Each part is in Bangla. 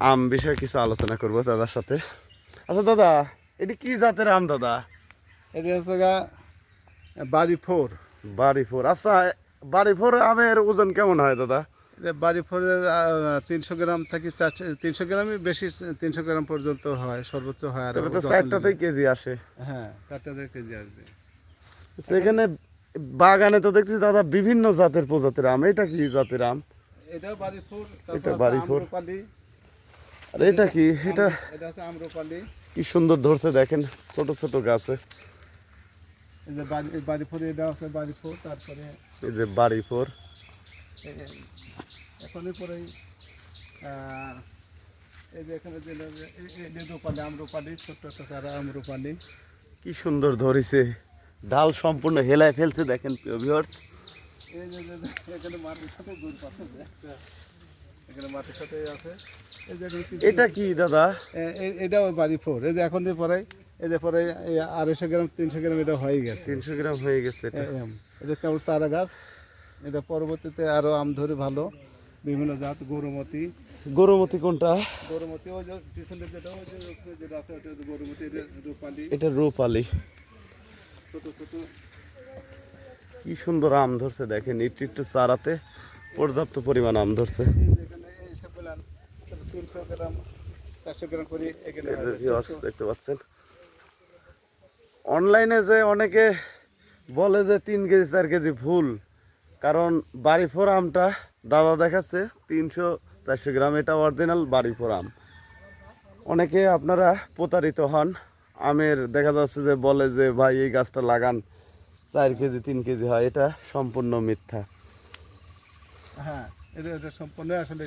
আম বিষয়ে কিছু আলোচনা করব দাদার সাথে। আচ্ছা দাদা এটি কি জাতের আম দাদা? এটা হচ্ছে বাড়ি ফোর বাড়ি ফোর আচ্ছা বাড়ি ফোর আমের ওজন কেমন হয় দাদা? বাড়ি ফোরের তিনশো গ্রাম থেকে চারশো তিনশো গ্রামই বেশি তিনশো গ্রাম পর্যন্ত হয় সর্বোচ্চ হয় আর তবে তো যত্ন চারটাতেই কেজি আসে। হ্যাঁ চারটা দেড় কেজি আসবে। সেখানে বাগানে তো দেখছি দাদা বিভিন্ন জাতের প্রজাতির আম। এটা কি জাতের আম? এটাও বাড়ি ফোর এটা বাড়ি ফোর। আর এটা কি? এটা এটা আছে আম্রপালি। কি সুন্দর ধরছে দেখেন ছোট ছোট গাছে। এই যে বাড়ি ফোর এটা আছে বাড়ি ফোর তারপরে এই যে বাড়ি ফোর এখনই আহ, এই যে এখানে যে আম্রপালি চারা আম্রপালি। কি সুন্দর ধরেছে। ডাল সম্পূর্ণ হেলায় ফেলছে দেখেন ভিউয়ার্স এই যে এখানে মাটির সাথে এখানে মাটির সাথে আছে। এটা কি দাদা? এটাও বাড়ি ফোর এই যে এখন যে পরে এই যে পরে আড়াইশো গ্রাম তিনশো গ্রাম এটা হয়ে গেছে। তিনশো গ্রাম হয়ে গেছে এটা। কেবল চারা গাছ এটা পরবর্তীতে আরও আম ধরে ভালো। বিভিন্ন জাত গরুমতি। গরুমতি কোনটা? গরুমতি ওই যে পিছনে যেটা ওই যে যেটা আছে ওটা গরুমতি এটা রূপালি। এটা রূপালি। ছোট ছোট। কি সুন্দর আম ধরছে দেখেন একটু একটু চারাতে পর্যাপ্ত পরিমাণ আম ধরছে এই যে এখানে এই সব পেলাম তিনশো গ্রাম চারশো গ্রাম করে এখানে এই যে যে viewers ছোট- দেখতে পাচ্ছেন। অনলাইনে যে অনেকে বলে যে তিন কেজি চার কেজি ভুল কারণ বাড়ি ফোর আমটা দাদা দেখাচ্ছে তিনশো চারশো গ্রাম এটা অরিজিনাল বাড়ি ফোর আম। অনেকে আপনারা প্রতারিত হন আমের দেখা যাচ্ছে যে বলে যে ভাই এই গাছটা লাগান চার কেজি তিন কেজি হয় এটা সম্পূর্ণ মিথ্যা। হ্যাঁ।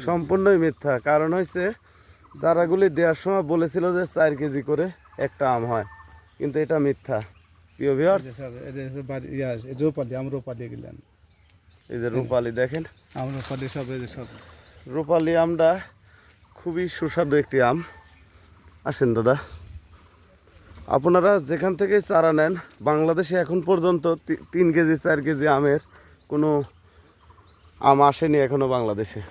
সম্পূর্ণই মিথ্যা। কারণ হয়েছে চারাগুলি দেওয়ার সময় বলেছিল যে চার কেজি করে একটা আম হয়। কিন্তু এটা মিথ্যা। প্রিয় বাড়ি ইয়া এটা রূপালি গেলেন। এই যে রূপালি দেখেন। আম্রপালি সব এই যে সব। রূপালি আমটা খুবই সুস্বাদু একটি আম। আসেন দাদা। আপনারা যেখান থেকে চারা নেন বাংলাদেশে এখন পর্যন্ত তিন কেজি চার কেজি আমের কোনো আম আসেনি এখনও বাংলাদেশে।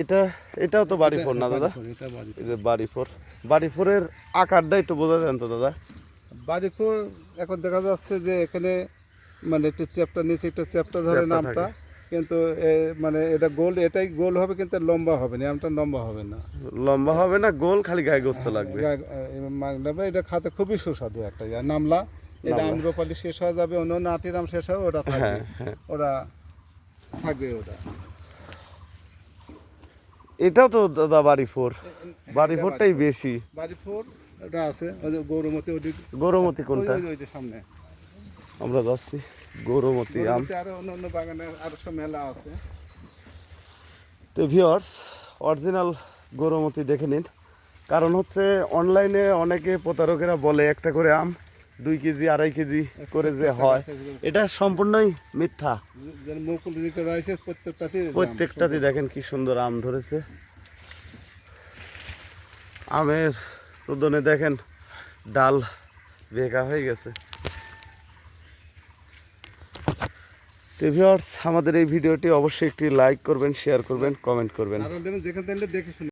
এটা এটাও তো বাড়ি ফোর না দাদা? বাড়ি এই যে বাড়ি ফোর। বাড়ি ফোরের আকারটা একটু বোঝা যান তো দাদা? বাড়িপুর এখন দেখা যাচ্ছে যে এখানে মানে একটু চ্যাপটা নিচে একটু চ্যাপটা ধরে নামটা। কিন্তু মানে এটা গোল এটাই গোল হবে কিন্তু লম্বা হবে না আমটা লম্বা হবে না। লম্বা হবে না গোল খালি গায়ে গোস্ত লাগবে। মাগনাবে এটা খাতে খুবই সুস্বাদু একটা নামলা। এটা আম্রপালি শেষ হয়ে যাবে অন্য আটির আম শেষ হবে ওটা থাকবে হ্যাঁ হ্যাঁ। ওরা থাকবে ওটা। এটাও তো দাদা বাড়ি ফোর। বাড়ি ফোরটাই বেশি। বাড়িপুর এটা আছে ওই যে গৌরমতি ওই গৌরমতি কোনটা? ওই যে- সামনে। আমরা যাচ্ছি গৌরমতি আম। আরও অন্য অন্য বাগানে আরও সব মেলা আছে। তো ভিওর্স অরিজিনাল গৌরমতি দেখে নিন। কারণ হচ্ছে অনলাইনে অনেকে প্রতারকেরা বলে একটা করে আম দুই কেজি আড়াই কেজি করে যে হয় এটা সম্পূর্ণই মিথ্যা। প্রত্যেকটাতে প্রত্যেকটাতে দেখেন কি সুন্দর আম ধরেছে। আমের চোদনে দেখেন ডাল বেকা হয়ে গেছে। তো ভিউয়ার্স আমাদের এই ভিডিওটি অবশ্যই একটি লাইক করবেন শেয়ার করবেন কমেন্ট করবেন।